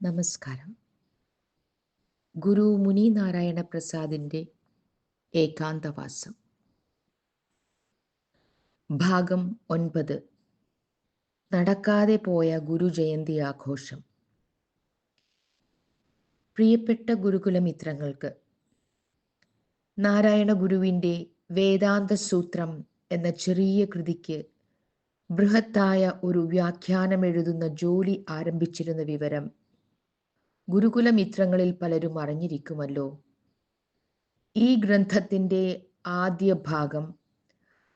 നമസ്കാരം. ഗുരു മുനി നാരായണ പ്രസാദിന്റെ ഏകാന്തവാസം. ഭാഗം ഒൻപത്. നടക്കാതെ പോയ ഗുരു ജയന്തി ആഘോഷം. പ്രിയപ്പെട്ട ഗുരുകുലമിത്രങ്ങൾക്ക് നാരായണ ഗുരുവിന്റെ വേദാന്ത സൂത്രം എന്ന ചെറിയ കൃതിക്ക് ബൃഹത്തായ ഒരു വ്യാഖ്യാനം എഴുതുന്ന ജോലി ആരംഭിച്ചിരുന്ന വിവരം ഗുരുകുലമിത്രങ്ങളിൽ പലരും അറിഞ്ഞിരിക്കുമല്ലോ. ഈ ഗ്രന്ഥത്തിന്റെ ആദ്യ ഭാഗം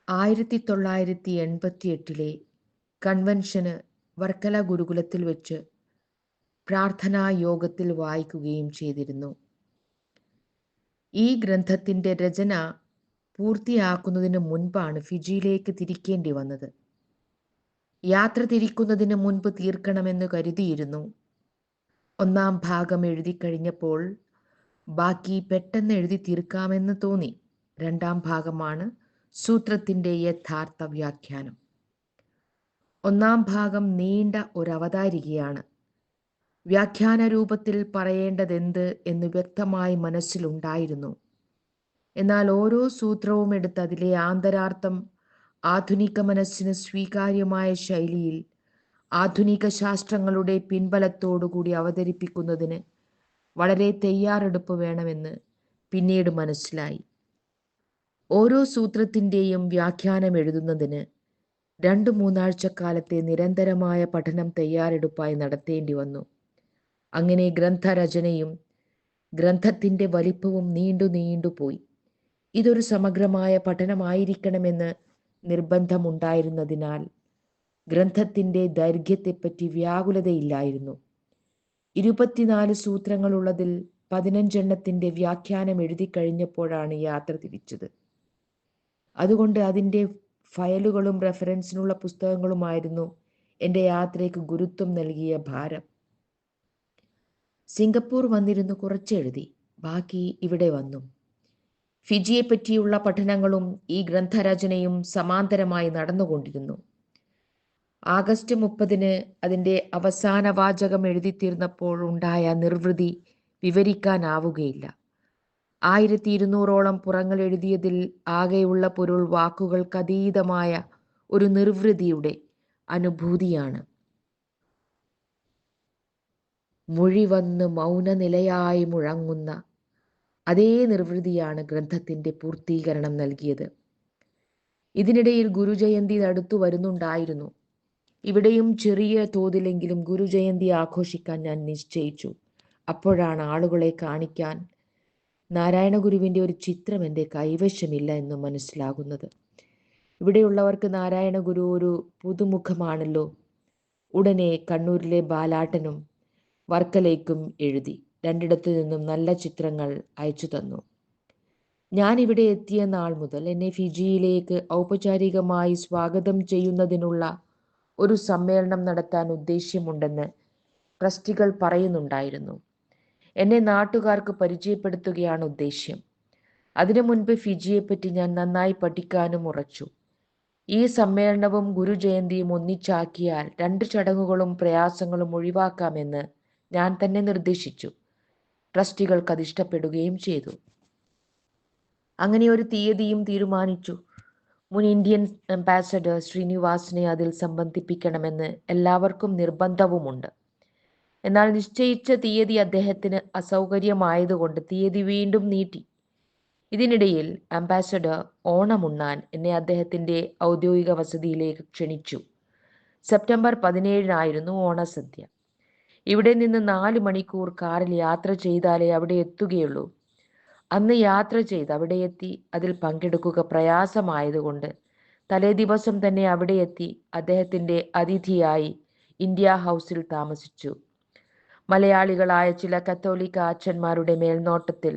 ആയിരത്തി തൊള്ളായിരത്തി എൺപത്തി എട്ടിലെ കൺവെൻഷന് വർക്കല ഗുരുകുലത്തിൽ വെച്ച് പ്രാർത്ഥനാ യോഗത്തിൽ വായിക്കുകയും ചെയ്തിരുന്നു. ഈ ഗ്രന്ഥത്തിന്റെ രചന പൂർത്തിയാക്കുന്നതിന് മുൻപാണ് ഫിജിയിലേക്ക് തിരിക്കേണ്ടി വന്നത്. യാത്ര തിരിക്കുന്നതിന് മുൻപ് തീർക്കണമെന്ന് കരുതിയിരുന്നു. ഒന്നാം ഭാഗം എഴുതി കഴിഞ്ഞപ്പോൾ ബാക്കി പെട്ടെന്ന് എഴുതി തീർക്കാമെന്ന് തോന്നി. രണ്ടാം ഭാഗമാണ് സൂത്രത്തിന്റെ യഥാർത്ഥ വ്യാഖ്യാനം. ഒന്നാം ഭാഗം നീണ്ട ഒരു വ്യാഖ്യാന രൂപത്തിൽ പറയേണ്ടതെന്ത് എന്ന് വ്യക്തമായി മനസ്സിലുണ്ടായിരുന്നു. എന്നാൽ ഓരോ സൂത്രവും എടുത്ത് അതിലെ ആന്തരാർത്ഥം ആധുനിക മനസ്സിന് സ്വീകാര്യമായ ശൈലിയിൽ ആധുനിക ശാസ്ത്രങ്ങളുടെ പിൻബലത്തോടുകൂടി അവതരിപ്പിക്കുന്നതിന് വളരെ തയ്യാറെടുപ്പ് വേണമെന്ന് പിന്നീട് മനസ്സിലായി. ഓരോ സൂത്രത്തിന്റെയും വ്യാഖ്യാനം എഴുതുന്നതിന് രണ്ടു മൂന്നാഴ്ചക്കാലത്തെ നിരന്തരമായ പഠനം തയ്യാറെടുപ്പായി നടത്തേണ്ടി വന്നു. അങ്ങനെ ഗ്രന്ഥരചനയും ഗ്രന്ഥത്തിന്റെ വലിപ്പവും നീണ്ടു നീണ്ടുപോയി ഇതൊരു സമഗ്രമായ പഠനമായിരിക്കണമെന്ന് നിർബന്ധമുണ്ടായിരുന്നതിനാൽ ഗ്രന്ഥത്തിന്റെ ദൈർഘ്യത്തെപ്പറ്റി വ്യാകുലതയില്ലായിരുന്നു. ഇരുപത്തിനാല് സൂത്രങ്ങളുള്ളതിൽ പതിനഞ്ചെണ്ണത്തിന്റെ വ്യാഖ്യാനം എഴുതി കഴിഞ്ഞപ്പോഴാണ് യാത്ര തിരിച്ചത്. അതുകൊണ്ട് അതിന്റെ ഫയലുകളും റെഫറൻസിനുള്ള പുസ്തകങ്ങളുമായിരുന്നു എന്റെ യാത്രയ്ക്ക് ഗുരുത്വം നൽകിയ ഭാരം. സിംഗപ്പൂർ വന്നിരുന്ന് കുറച്ചെഴുതി ബാക്കി ഇവിടെ വന്നു. ഫിജിയെപ്പറ്റിയുള്ള പഠനങ്ങളും ഈ ഗ്രന്ഥരചനയും സമാന്തരമായി നടന്നുകൊണ്ടിരുന്നു. ആഗസ്റ്റ് മുപ്പതിന് അതിന്റെ അവസാന വാചകം എഴുതി തീർന്നപ്പോൾ ഉണ്ടായ നിർവൃതി വിവരിക്കാനാവുകയില്ല. ആയിരത്തി ഇരുന്നൂറോളം പുറങ്ങൾ എഴുതിയതിൽ ആകെയുള്ള പൊരുൾ വാക്കുകൾക്കതീതമായ ഒരു നിർവൃതിയുടെ അനുഭൂതിയാണ്. മൊഴി വന്ന് മൗനനിലയായി മുഴങ്ങുന്ന അതേ നിർവൃതിയാണ് ഗ്രന്ഥത്തിന്റെ പൂർത്തീകരണം നൽകിയത്. ഇതിനിടയിൽ ഗുരുജയന്തി അടുത്തു വരുന്നുണ്ടായിരുന്നു. ഇവിടെയും ചെറിയ തോതിലെങ്കിലും ഗുരുജയന്തി ആഘോഷിക്കാൻ ഞാൻ നിശ്ചയിച്ചു. അപ്പോഴാണ് ആളുകളെ കാണിക്കാൻ നാരായണഗുരുവിന്റെ ഒരു ചിത്രം എന്റെ കൈവശമില്ല എന്ന് മനസ്സിലാകുന്നത്. ഇവിടെയുള്ളവർക്ക് നാരായണഗുരു ഒരു പുതുമുഖമാണല്ലോ. ഉടനെ കണ്ണൂരിലെ ബാലാട്ടനും വർക്കലേക്കും എഴുതി. രണ്ടിടത്തു നിന്നും നല്ല ചിത്രങ്ങൾ അയച്ചു തന്നു. ഞാൻ ഇവിടെ എത്തിയ നാൾ മുതൽ എന്നെ ഫിജിയിലേക്ക് ഔപചാരികമായി സ്വാഗതം ചെയ്യുന്നതിനുള്ള ഒരു സമ്മേളനം നടത്താൻ ഉദ്ദേശ്യമുണ്ടെന്ന് ട്രസ്റ്റികൾ പറയുന്നുണ്ടായിരുന്നു. എന്നെ നാട്ടുകാർക്ക് പരിചയപ്പെടുത്തുകയാണ് ഉദ്ദേശ്യം. അതിനു മുൻപ് ഫിജിയെപ്പറ്റി ഞാൻ നന്നായി പഠിക്കാനും ഉറച്ചു. ഈ സമ്മേളനവും ഗുരുജയന്തിയും ഒന്നിച്ചാക്കിയാൽ രണ്ട് ചടങ്ങുകളും പ്രയാസങ്ങളും ഒഴിവാക്കാമെന്ന് ഞാൻ തന്നെ നിർദ്ദേശിച്ചു. ട്രസ്റ്റികൾക്ക് അത് ഇഷ്ടപ്പെടുകയും ചെയ്തു. അങ്ങനെ ഒരു തീയതിയും തീരുമാനിച്ചു. മുൻ ഇന്ത്യൻ അംബാസഡർ ശ്രീനിവാസിനെ അതിൽ സംബന്ധിപ്പിക്കണമെന്ന് എല്ലാവർക്കും നിർബന്ധവുമുണ്ട്. എന്നാൽ നിശ്ചയിച്ച തീയതി അദ്ദേഹത്തിന് അസൗകര്യമായതുകൊണ്ട് തീയതി വീണ്ടും നീട്ടി. ഇതിനിടയിൽ അംബാസഡർ ഓണമുണ്ണാൻ എന്നെ അദ്ദേഹത്തിന്റെ ഔദ്യോഗിക വസതിയിലേക്ക് ക്ഷണിച്ചു. സെപ്റ്റംബർ പതിനേഴിനായിരുന്നു ഓണസദ്യ. ഇവിടെ നിന്ന് നാല് മണിക്കൂർ കാറിൽ യാത്ര ചെയ്താലേ അവിടെ എത്തുകയുള്ളൂ. അന്ന് യാത്ര ചെയ്ത് അവിടെ എത്തി അതിൽ പങ്കെടുക്കുക പ്രയാസമായതുകൊണ്ട് തലേ ദിവസം തന്നെ അവിടെ എത്തി അദ്ദേഹത്തിന്റെ അതിഥിയായി ഇന്ത്യ ഹൗസിൽ താമസിച്ചു. മലയാളികളായ ചില കത്തോലിക്ക അച്ഛന്മാരുടെ മേൽനോട്ടത്തിൽ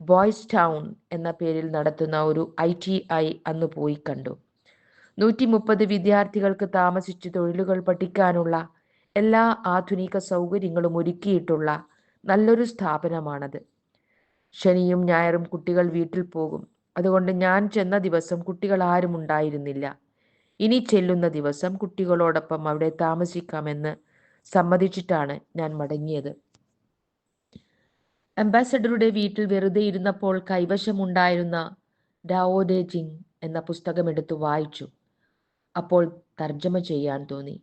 ബോയ്സ് ടൗൺ എന്ന പേരിൽ നടത്തുന്ന ഒരു ഐ ടി ഐ അന്ന് പോയി കണ്ടു. നൂറ്റി മുപ്പത് വിദ്യാർത്ഥികൾക്ക് താമസിച്ച് തൊഴിലുകൾ പഠിക്കാനുള്ള എല്ലാ ആധുനിക സൗകര്യങ്ങളും ഒരുക്കിയിട്ടുള്ള നല്ലൊരു സ്ഥാപനമാണത്. ശനിയും ഞായറും കുട്ടികൾ വീട്ടിൽ പോകും. അതുകൊണ്ട് ഞാൻ ചെന്ന ദിവസം കുട്ടികൾ ആരും ഉണ്ടായിരുന്നില്ല. ഇനി ചെല്ലുന്ന ദിവസം കുട്ടികളോടൊപ്പം അവിടെ താമസിക്കാമെന്ന് സമ്മതിച്ചിട്ടാണ് ഞാൻ മടങ്ങിയത്. അംബാസഡറുടെ വീട്ടിൽ വെറുതെ ഇരുന്നപ്പോൾ കൈവശമുണ്ടായിരുന്ന ഡാവോ ഡെ ജിങ് എന്ന പുസ്തകം എടുത്തു വായിച്ചു. അപ്പോൾ തർജമ ചെയ്യാൻ തോന്നി.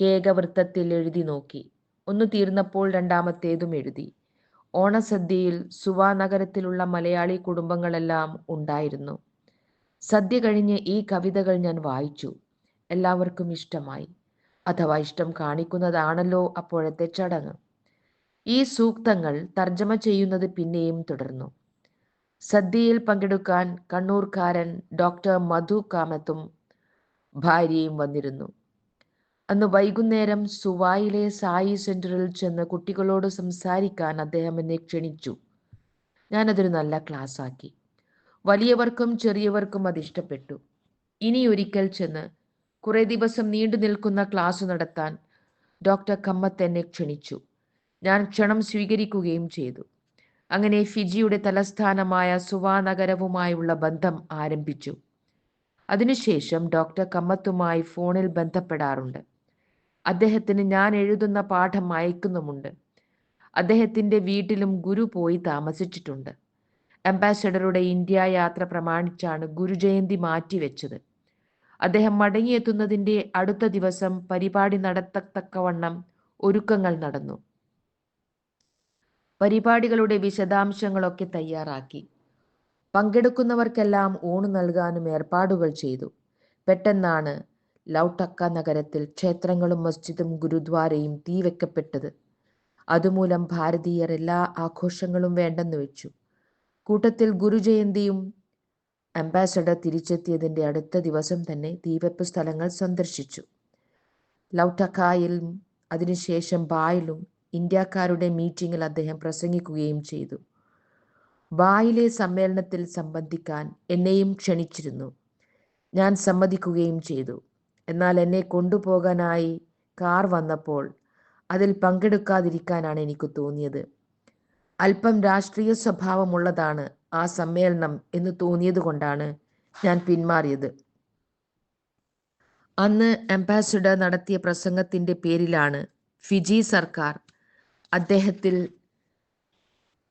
കേകവൃത്തത്തിൽ എഴുതി നോക്കി. ഒന്ന് തീർന്നപ്പോൾ രണ്ടാമത്തേതും എഴുതി. ഓണസദ്യയിൽ സുവാ നഗരത്തിലുള്ള മലയാളി കുടുംബങ്ങളെല്ലാം ഉണ്ടായിരുന്നു. സദ്യ കഴിഞ്ഞ് ഈ കവിതകൾ ഞാൻ വായിച്ചു. എല്ലാവർക്കും ഇഷ്ടമായി. അഥവാ ഇഷ്ടം കാണിക്കുന്നതാണല്ലോ അപ്പോഴത്തെ ചടങ്ങ്. ഈ സൂക്തങ്ങൾ തർജമ ചെയ്യുന്നത് പിന്നെയും തുടർന്നു. സദ്യയിൽ പങ്കെടുക്കാൻ കണ്ണൂർക്കാരൻ ഡോക്ടർ മധു കാമത്തും ഭാര്യയും വന്നിരുന്നു. അന്ന് വൈകുന്നേരം സുവായിലെ സായി സെന്ററിൽ ചെന്ന് കുട്ടികളോട് സംസാരിക്കാൻ അദ്ദേഹം എന്നെ ക്ഷണിച്ചു. ഞാനതൊരു നല്ല ക്ലാസ് ആക്കി. വലിയവർക്കും ചെറിയവർക്കും അത് ഇഷ്ടപ്പെട്ടു. ഇനി ഒരിക്കൽ ചെന്ന് കുറേ ദിവസം നീണ്ടു നിൽക്കുന്ന ക്ലാസ് നടത്താൻ ഡോക്ടർ കമ്മത്ത് എന്നെ ക്ഷണിച്ചു. ഞാൻ ക്ഷണം സ്വീകരിക്കുകയും ചെയ്തു. അങ്ങനെ ഫിജിയുടെ തലസ്ഥാനമായ സുവാ നഗരവുമായുള്ള ബന്ധം ആരംഭിച്ചു. അതിനുശേഷം ഡോക്ടർ കമ്മത്തുമായി ഫോണിൽ ബന്ധപ്പെടാറുണ്ട്. അദ്ദേഹത്തിന് ഞാൻ എഴുതുന്ന പാഠം അയക്കുന്നുമുണ്ട് അദ്ദേഹത്തിന്റെ വീട്ടിലും ഗുരു പോയി താമസിച്ചിട്ടുണ്ട്. അംബാസഡറുടെ ഇന്ത്യ യാത്ര പ്രമാണിച്ചാണ് ഗുരുജയന്തി മാറ്റിവെച്ചത്. അദ്ദേഹം മടങ്ങിയെത്തുന്നതിന്റെ അടുത്ത ദിവസം പരിപാടി നടത്തത്തക്കവണ്ണം ഒരുക്കങ്ങൾ നടന്നു. പരിപാടികളുടെ വിശദാംശങ്ങളൊക്കെ തയ്യാറാക്കി. പങ്കെടുക്കുന്നവർക്കെല്ലാം ഊണ് നൽകാനും ഏർപ്പാടുകൾ ചെയ്തു. പെട്ടെന്നാണ് ലൗട്ടക്ക നഗരത്തിൽ ക്ഷേത്രങ്ങളും മസ്ജിദും ഗുരുദ്വാരയും തീവെക്കപ്പെട്ടത് അതുമൂലം ഭാരതീയർ എല്ലാ ആഘോഷങ്ങളും വേണ്ടെന്ന് വെച്ചു. കൂട്ടത്തിൽ ഗുരുജയന്തിയും അംബാസഡർ തിരിച്ചെത്തിയതിന്റെ അടുത്ത ദിവസം തന്നെ തീവെപ്പ് സ്ഥലങ്ങൾ സന്ദർശിച്ചു. ലൗട്ടക്കായിലും അതിനുശേഷം ബായിലും ഇന്ത്യക്കാരുടെ മീറ്റിംഗിൽ അദ്ദേഹം പ്രസംഗിക്കുകയും ചെയ്തു. ബായിലെ സമ്മേളനത്തിൽ സംബന്ധിക്കാൻ എന്നെയും ക്ഷണിച്ചിരുന്നു. ഞാൻ സമ്മതിക്കുകയും ചെയ്തു. എന്നാൽ എന്നെ കൊണ്ടുപോകാനായി കാർ വന്നപ്പോൾ അതിൽ പങ്കെടുക്കാതിരിക്കാനാണ് എനിക്ക് തോന്നിയത്. അല്പം രാഷ്ട്രീയ സ്വഭാവമുള്ളതാണ് ആ സമ്മേളനം എന്ന് തോന്നിയത് കൊണ്ടാണ് ഞാൻ പിന്മാറിയത്. അന്ന് അംബാസിഡർ നടത്തിയ പ്രസംഗത്തിന്റെ പേരിലാണ് ഫിജി സർക്കാർ അദ്ദേഹത്തിൽ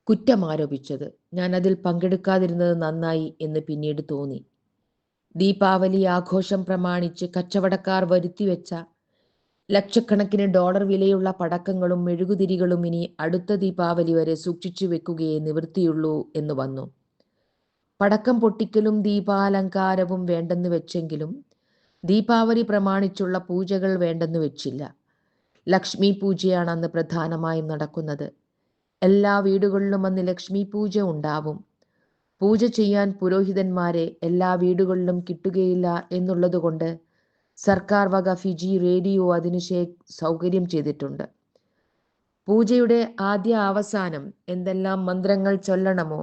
കുറ്റമാരോപിച്ചത്. ഞാൻ അതിൽ പങ്കെടുക്കാതിരുന്നത് നന്നായി എന്ന് പിന്നീട് തോന്നി. ദീപാവലി ആഘോഷം പ്രമാണിച്ച് കച്ചവടക്കാർ വരുത്തിവെച്ച ലക്ഷക്കണക്കിന് ഡോളർ വിലയുള്ള പടക്കങ്ങളും മെഴുകുതിരികളും ഇനി അടുത്ത ദീപാവലി വരെ സൂക്ഷിച്ചു വെക്കുകയേ നിവൃത്തിയുള്ളൂ എന്ന് വന്നു. പടക്കം പൊട്ടിക്കലും ദീപാലങ്കാരവും വേണ്ടെന്ന് വെച്ചെങ്കിലും ദീപാവലി പ്രമാണിച്ചുള്ള പൂജകൾ വേണ്ടെന്ന് വെച്ചില്ല. ലക്ഷ്മി പൂജയാണ് അന്ന് പ്രധാനമായും നടക്കുന്നത്. എല്ലാ വീടുകളിലും അന്ന് ലക്ഷ്മി പൂജ ഉണ്ടാവും. പൂജ ചെയ്യാൻ പുരോഹിതന്മാരെ എല്ലാ വീടുകളിലും കിട്ടുകയില്ല എന്നുള്ളതുകൊണ്ട് സർക്കാർ വക ഫിജി റേഡിയോ അതിനുശേ സൗകര്യം ചെയ്തിട്ടുണ്ട്. പൂജയുടെ ആദ്യ അവസാനം എന്തെല്ലാം മന്ത്രങ്ങൾ ചൊല്ലണമോ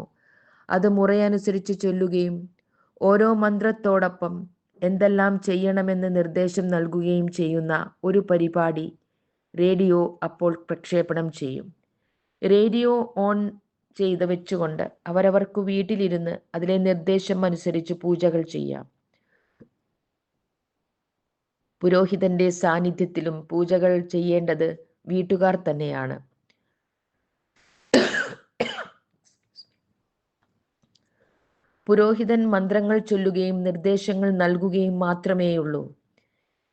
അത് മുറയനുസരിച്ച് ചൊല്ലുകയും ഓരോ മന്ത്രത്തോടൊപ്പം എന്തെല്ലാം ചെയ്യണമെന്ന് നിർദ്ദേശം നൽകുകയും ചെയ്യുന്ന ഒരു പരിപാടി റേഡിയോ അപ്പോൾ പ്രക്ഷേപണം ചെയ്യും. റേഡിയോ ഓൺ ചെയ്ത് വെച്ചുകൊണ്ട് അവരവർക്ക് വീട്ടിലിരുന്ന് അതിലെ നിർദ്ദേശം അനുസരിച്ച് പൂജകൾ ചെയ്യാം. പുരോഹിതന്റെ സാന്നിധ്യത്തിലും പൂജകൾ ചെയ്യേണ്ടത് വീട്ടുകാർ തന്നെയാണ്. പുരോഹിതൻ മന്ത്രങ്ങൾ ചൊല്ലുകയും നിർദ്ദേശങ്ങൾ നൽകുകയും മാത്രമേയുള്ളൂ.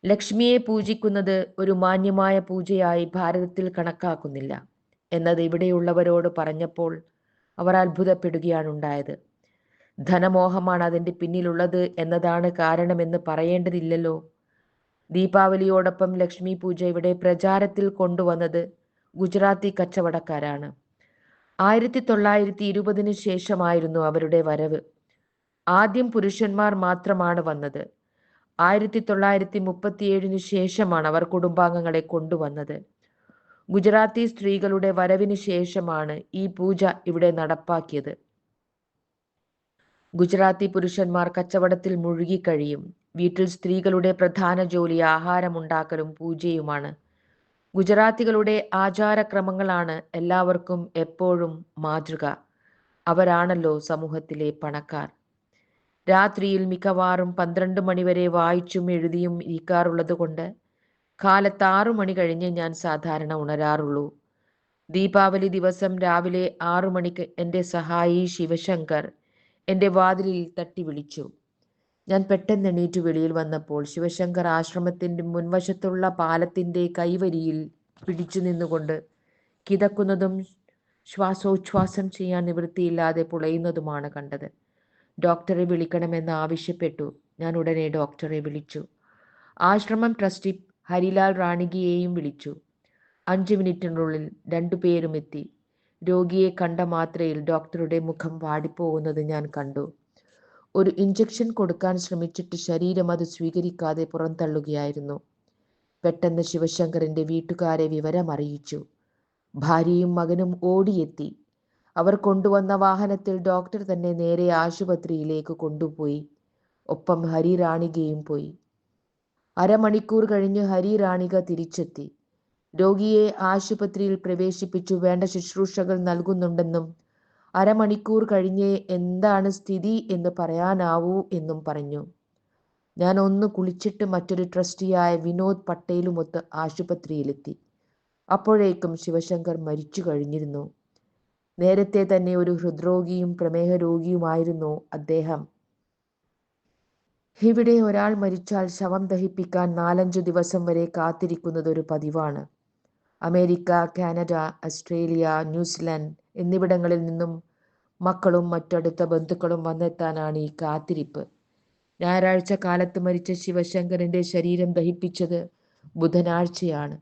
ലക്ഷ്മിയെ പൂജിക്കുന്നത് ഒരു മാന്യമായ പൂജയായി ഭാരതത്തിൽ കണക്കാക്കുന്നില്ല. എന്നത് ഇവിടെയുള്ളവരോട് പറഞ്ഞപ്പോൾ അവർ അത്ഭുതപ്പെടുകയാണ് ഉണ്ടായത് ധനമോഹമാണ് അതിന്റെ പിന്നിലുള്ളത് എന്നതാണ് കാരണമെന്ന് പറയേണ്ടതില്ലല്ലോ. ദീപാവലിയോടൊപ്പം ലക്ഷ്മി പൂജ ഇവിടെ പ്രചാരത്തിൽ കൊണ്ടുവന്നത് ഗുജറാത്തി കച്ചവടക്കാരാണ്. ആയിരത്തി തൊള്ളായിരത്തി ഇരുപതിന് ശേഷമായിരുന്നു അവരുടെ വരവ്. ആദ്യം പുരുഷന്മാർ മാത്രമാണ് വന്നത്. ആയിരത്തി തൊള്ളായിരത്തി മുപ്പത്തിയേഴിന് ശേഷമാണ് അവർ കുടുംബാംഗങ്ങളെ കൊണ്ടുവന്നത്. ഗുജറാത്തി സ്ത്രീകളുടെ വരവിന് ശേഷമാണ് ഈ പൂജ ഇവിടെ നടപ്പാക്കിയത്. ഗുജറാത്തി പുരുഷന്മാർ കച്ചവടത്തിൽ മുഴുകിക്കഴിയും വീട്ടിൽ സ്ത്രീകളുടെ പ്രധാന ജോലി ആഹാരമുണ്ടാക്കലും പൂജയുമാണ്. ഗുജറാത്തികളുടെ ആചാരക്രമങ്ങളാണ് എല്ലാവർക്കും എപ്പോഴും മാതൃക. അവരാണല്ലോ സമൂഹത്തിലെ പണക്കാർ. രാത്രിയിൽ മിക്കവാറും പന്ത്രണ്ട് മണിവരെ വായിച്ചും എഴുതിയും ഇരിക്കാറുള്ളത് കൊണ്ട് കാലത്ത് ആറു മണി കഴിഞ്ഞ് ഞാൻ സാധാരണ ഉണരാറുള്ളൂ. ദീപാവലി ദിവസം രാവിലെ ആറു മണിക്ക് എന്റെ സഹായി ശിവശങ്കർ എന്റെ വാതിലിൽ തട്ടി വിളിച്ചു. ഞാൻ പെട്ടെന്ന് എണീറ്റു വെളിയിൽ വന്നപ്പോൾ ശിവശങ്കർ ആശ്രമത്തിന്റെ മുൻവശത്തുള്ള പാലത്തിന്റെ കൈവരിയിൽ പിടിച്ചു നിന്നുകൊണ്ട് കിതക്കുന്നതും ശ്വാസോച്ഛ്വാസം ചെയ്യാൻ നിവൃത്തിയില്ലാതെ പുളയുന്നതുമാണ് കണ്ടത്. ഡോക്ടറെ വിളിക്കണമെന്ന് ആവശ്യപ്പെട്ടു. ഞാൻ ഉടനെ ഡോക്ടറെ വിളിച്ചു. ആശ്രമം ട്രസ്റ്റി ഹരിലാൽ റാണികിയെയും വിളിച്ചു. അഞ്ച് മിനിറ്റിനുള്ളിൽ രണ്ടുപേരും എത്തി. രോഗിയെ കണ്ട മാത്രയിൽ ഡോക്ടറുടെ മുഖം വാടിപ്പോകുന്നത് ഞാൻ കണ്ടു. ഒരു ഇഞ്ചക്ഷൻ കൊടുക്കാൻ ശ്രമിച്ചിട്ട് ശരീരം അത് സ്വീകരിക്കാതെ പുറന്തള്ളുകയായിരുന്നു. പെട്ടെന്ന് ശിവശങ്കറിന്റെ വീട്ടുകാരെ വിവരം അറിയിച്ചു. ഭാര്യയും മകനും ഓടിയെത്തി. അവർ കൊണ്ടുവന്ന വാഹനത്തിൽ ഡോക്ടർ തന്നെ നേരെ ആശുപത്രിയിലേക്ക് കൊണ്ടുപോയി. ഒപ്പം ഹരി റാണികയും പോയി. അരമണിക്കൂർ കഴിഞ്ഞ് ഹരി റാണിക തിരിച്ചെത്തി. രോഗിയെ ആശുപത്രിയിൽ പ്രവേശിപ്പിച്ചു വേണ്ട ശുശ്രൂഷകൾ നൽകുന്നുണ്ടെന്നും അരമണിക്കൂർ കഴിഞ്ഞേ എന്താണ് സ്ഥിതി എന്ന് പറയാനാവൂ എന്നും പറഞ്ഞു. ഞാൻ ഒന്ന് കുളിച്ചിട്ട് മറ്റൊരു ട്രസ്റ്റിയായ വിനോദ് പട്ടേലുമൊത്ത് ആശുപത്രിയിലെത്തി. അപ്പോഴേക്കും ശിവശങ്കർ മരിച്ചു കഴിഞ്ഞിരുന്നു. നേരത്തെ തന്നെ ഒരു ഹൃദ്രോഗിയും പ്രമേഹ രോഗിയുമായിരുന്നു അദ്ദേഹം. ഇവിടെ ഒരാൾ മരിച്ചാൽ ശവം ദഹിപ്പിക്കാൻ നാലഞ്ചു ദിവസം വരെ കാത്തിരിക്കുന്നത് ഒരു പതിവാണ്. അമേരിക്ക കാനഡ ഓസ്ട്രേലിയ ന്യൂസിലാൻഡ് എന്നിവിടങ്ങളിൽ നിന്നും മക്കളും മറ്റടുത്ത ബന്ധുക്കളും വന്നെത്താനാണ് ഈ കാത്തിരിപ്പ്. ഞായറാഴ്ച കാലത്ത് മരിച്ച ശിവശങ്കരന്റെ ശരീരം ദഹിപ്പിച്ചത് ബുധനാഴ്ചയാണ്.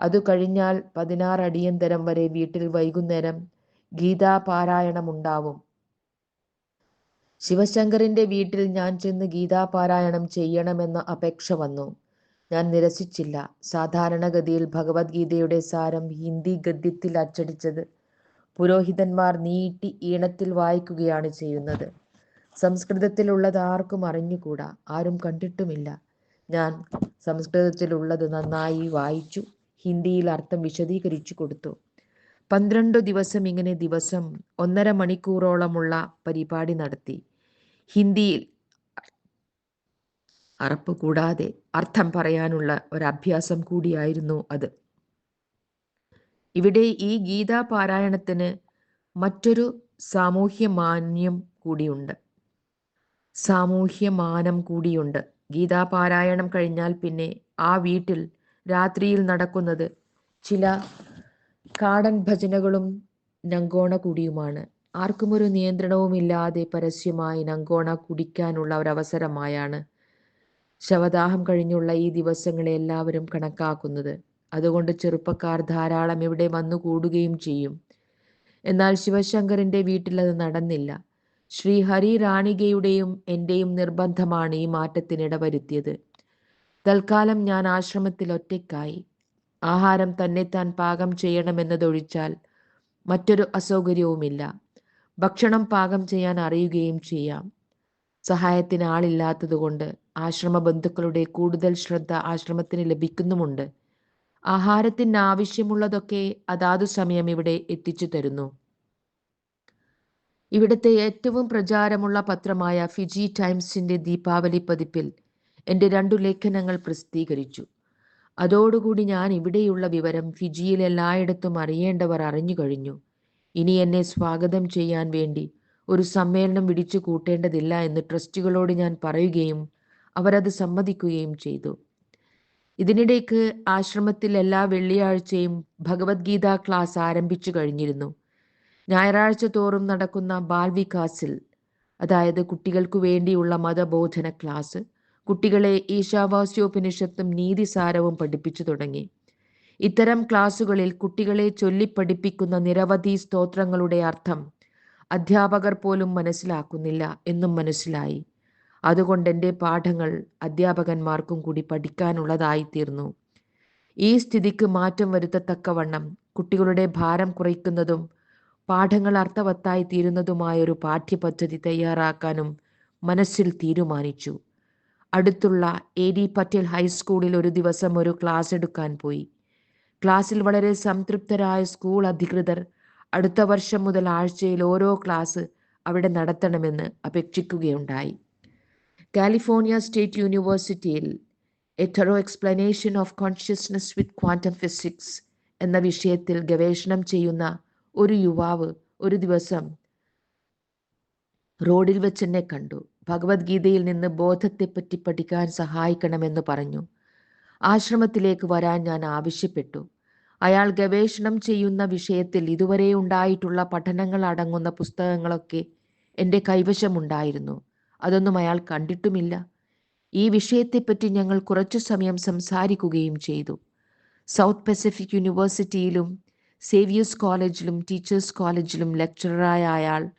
അതു കഴിഞ്ഞാൽ പതിനാറ് അടിയന്തരം വരെ വീട്ടിൽ വൈകുന്നേരം ഗീതാപാരായണം ഉണ്ടാവും ശിവശങ്കറിന്റെ വീട്ടിൽ ഞാൻ ചെന്ന് ഗീതാപാരായണം ചെയ്യണമെന്ന അപേക്ഷ വന്നു. ഞാൻ നിരസിച്ചില്ല. സാധാരണഗതിയിൽ ഭഗവത്ഗീതയുടെ സാരം ഹിന്ദി ഗദ്യത്തിൽ അച്ചടിച്ചത് പുരോഹിതന്മാർ നീട്ടി ഈണത്തിൽ വായിക്കുകയാണ് ചെയ്യുന്നത്. സംസ്കൃതത്തിലുള്ളത് ആർക്കും അറിഞ്ഞുകൂടാ. ആരും കണ്ടിട്ടുമില്ല. ഞാൻ സംസ്കൃതത്തിലുള്ളത് നന്നായി വായിച്ചു. ഹിന്ദിയിൽ അർത്ഥം വിശദീകരിച്ചു കൊടുത്തു. പന്ത്രണ്ട് ദിവസം ഇങ്ങനെ ദിവസം ഒന്നര മണിക്കൂറോളമുള്ള പരിപാടി നടത്തി. ഹിന്ദിയിൽ അറപ്പ് കൂടാതെ അർത്ഥം പറയാനുള്ള ഒരു അഭ്യാസം കൂടിയായിരുന്നു അത്. ഇവിടെ ഈ ഗീതാ പാരായണത്തിന് മറ്റൊരു സാമൂഹ്യ മാന്യം കൂടിയുണ്ട്. സാമൂഹ്യമാനം കൂടിയുണ്ട്. ഗീതാ പാരായണം കഴിഞ്ഞാൽ പിന്നെ ആ വീട്ടിൽ രാത്രിയിൽ നടക്കുന്നത് ചില കാടൻ ഭജനകളും നങ്കോണ കുടിയുമാണ് ആർക്കും ഒരു നിയന്ത്രണവുമില്ലാതെ പരസ്യമായി നങ്കോണ കുടിക്കാനുള്ള അവസരമായാണ് ശവദാഹം കഴിഞ്ഞുള്ള ഈ ദിവസങ്ങളെ എല്ലാവരും കണക്കാക്കുന്നത്. അതുകൊണ്ട് ചെറുപ്പക്കാർ ധാരാളം ഇവിടെ വന്നു കൂടുകയും ചെയ്യും. എന്നാൽ ശിവശങ്കറിന്റെ വീട്ടിൽ അത് നടന്നില്ല. ശ്രീ ഹരി റാണികയുടെയും എന്റെയും നിർബന്ധമാണ് ഈ മാറ്റത്തിനിട വരുത്തിയത് തൽക്കാലം ഞാൻ ആശ്രമത്തിൽ ഒറ്റയ്ക്കായി. ആഹാരം തന്നെ താൻ പാകം ചെയ്യണമെന്നതൊഴിച്ചാൽ മറ്റൊരു അസൗകര്യവുമില്ല. ഭക്ഷണം പാകം ചെയ്യാൻ അറിയുകയും ചെയ്യാം. സഹായത്തിന് ആളില്ലാത്തതുകൊണ്ട് ആശ്രമ ബന്ധുക്കളുടെ കൂടുതൽ ശ്രദ്ധ ആശ്രമത്തിന് ലഭിക്കുന്നുമുണ്ട്. ആഹാരത്തിന് ആവശ്യമുള്ളതൊക്കെ അതാതു സമയം ഇവിടെ എത്തിച്ചു തരുന്നു. ഇവിടുത്തെ ഏറ്റവും പ്രചാരമുള്ള പത്രമായ ഫിജി ടൈംസിന്റെ ദീപാവലി പതിപ്പിൽ എന്റെ രണ്ടു ലേഖനങ്ങൾ പ്രസിദ്ധീകരിച്ചു. അതോടുകൂടി ഞാൻ ഇവിടെയുള്ള വിവരം ഫിജിയിൽ എല്ലായിടത്തും അറിയേണ്ടവർ അറിഞ്ഞു കഴിഞ്ഞു. ഇനി എന്നെ സ്വാഗതം ചെയ്യാൻ വേണ്ടി ഒരു സമ്മേളനം വിടിച്ചു കൂട്ടേണ്ടതില്ല എന്ന് ട്രസ്റ്റുകളോട് ഞാൻ പറയുകയും അവരത് സമ്മതിക്കുകയും ചെയ്തു. ഇതിനിടയ്ക്ക് ആശ്രമത്തിൽ എല്ലാ വെള്ളിയാഴ്ചയും ഭഗവത്ഗീത ക്ലാസ് ആരംഭിച്ചു കഴിഞ്ഞിരുന്നു. ഞായറാഴ്ച തോറും നടക്കുന്ന ബാൽവികാസിൽ അതായത് കുട്ടികൾക്കു വേണ്ടിയുള്ള മതബോധന ക്ലാസ് കുട്ടികളെ ഈശാവാസ്യോപനിഷത്തും നീതിസാരവും പഠിപ്പിച്ചു തുടങ്ങി. ഇത്തരം ക്ലാസുകളിൽ കുട്ടികളെ ചൊല്ലിപ്പഠിപ്പിക്കുന്ന നിരവധി സ്തോത്രങ്ങളുടെ അർത്ഥം അധ്യാപകർ പോലും മനസ്സിലാക്കുന്നില്ല എന്നും മനസ്സിലായി. അതുകൊണ്ട് എന്റെ പാഠങ്ങൾ അധ്യാപകന്മാർക്കും കൂടി പഠിക്കാനുള്ളതായി തീർന്നു. ഈ സ്ഥിതിക്ക് മാറ്റം വരുത്തത്തക്കവണ്ണം കുട്ടികളുടെ ഭാരം കുറയ്ക്കുന്നതും പാഠങ്ങൾ അർത്ഥവത്തായി തീരുന്നതുമായ ഒരു പാഠ്യപദ്ധതി തയ്യാറാക്കാനും മനസ്സിൽ തീരുമാനിച്ചു. അടുത്തുള്ള എ ഡി പട്ടേൽ ഹൈസ്കൂളിൽ ഒരു ദിവസം ഒരു ക്ലാസ് എടുക്കാൻ പോയി. ക്ലാസ്സിൽ വളരെ സംതൃപ്തരായ സ്കൂൾ അധികൃതർ അടുത്ത വർഷം മുതൽ ആഴ്ചയിൽ ഓരോ ക്ലാസ് അവിടെ നടത്തണമെന്ന് അപേക്ഷിക്കുകയുണ്ടായി. കാലിഫോർണിയ സ്റ്റേറ്റ് യൂണിവേഴ്സിറ്റിയിൽ a theory explanation of consciousness with quantum physics എന്ന വിഷയത്തിൽ ഗവേഷണം ചെയ്യുന്ന ഒരു യുവാവ് ഒരു ദിവസം റോഡിൽ വെച്ച് എന്നെ കണ്ടു. ഭഗവത്ഗീതയിൽ നിന്ന് ബോധത്തെപ്പറ്റി പഠിക്കാൻ സഹായിക്കണമെന്ന് പറഞ്ഞു. ആശ്രമത്തിലേക്ക് വരാൻ ഞാൻ ആവശ്യപ്പെട്ടു. അയാൾ ഗവേഷണം ചെയ്യുന്ന വിഷയത്തിൽ ഇതുവരെ ഉണ്ടായിട്ടുള്ള പഠനങ്ങൾ അടങ്ങുന്ന പുസ്തകങ്ങളൊക്കെ എന്റെ കൈവശമുണ്ടായിരുന്നു. അതൊന്നും അയാൾ കണ്ടിട്ടുമില്ല. ഈ വിഷയത്തെപ്പറ്റി ഞങ്ങൾ കുറച്ചു സമയം സംസാരിക്കുകയും ചെയ്തു. സൗത്ത് പസഫിക് യൂണിവേഴ്സിറ്റിയിലും സേവിയേഴ്സ് കോളേജിലും ടീച്ചേഴ്സ് കോളേജിലും ലെക്ചററായ അയാൾ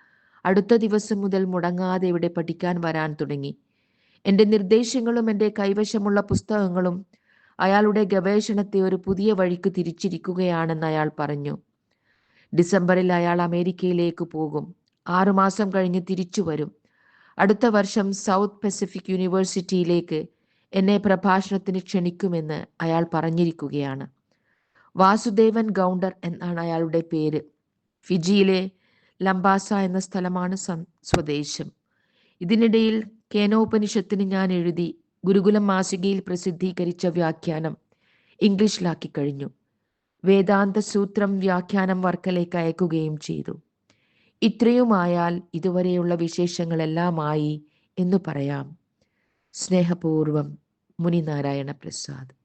അടുത്ത ദിവസം മുതൽ മുടങ്ങാതെ ഇവിടെ പഠിക്കാൻ വരാൻ തുടങ്ങി. എന്റെ നിർദ്ദേശങ്ങളും എന്റെ കൈവശമുള്ള പുസ്തകങ്ങളും അയാളുടെ ഗവേഷണത്തെ ഒരു പുതിയ വഴിക്ക് തിരിച്ചിരിക്കുകയാണെന്ന് അയാൾ പറഞ്ഞു. ഡിസംബറിൽ അയാൾ അമേരിക്കയിലേക്ക് പോകും. ആറുമാസം കഴിഞ്ഞ് തിരിച്ചു വരും. അടുത്ത വർഷം സൗത്ത് പസഫിക് യൂണിവേഴ്സിറ്റിയിലേക്ക് എന്നെ പ്രഭാഷണത്തിന് ക്ഷണിക്കുമെന്ന് അയാൾ പറഞ്ഞിരിക്കുകയാണ്. വാസുദേവൻ ഗൗണ്ടർ എന്നാണ് അയാളുടെ പേര്. ഫിജിയിലെ ലംബാസ എന്ന സ്ഥലമാണ് സ്വദേശം. ഇതിനിടയിൽ കേനോപനിഷത്തിന് ഞാൻ എഴുതി ഗുരുകുലം മാസികയിൽ പ്രസിദ്ധീകരിച്ച വ്യാഖ്യാനം ഇംഗ്ലീഷിലാക്കി കഴിഞ്ഞു. വേദാന്ത സൂത്രം വ്യാഖ്യാനം വർക്കലേക്ക് അയക്കുകയും ചെയ്തു. ഇത്രയുമായാൽ ഇതുവരെയുള്ള വിശേഷങ്ങളെല്ലാമായി എന്നു പറയാം. സ്നേഹപൂർവം മുനിനാരായണ പ്രസാദ്.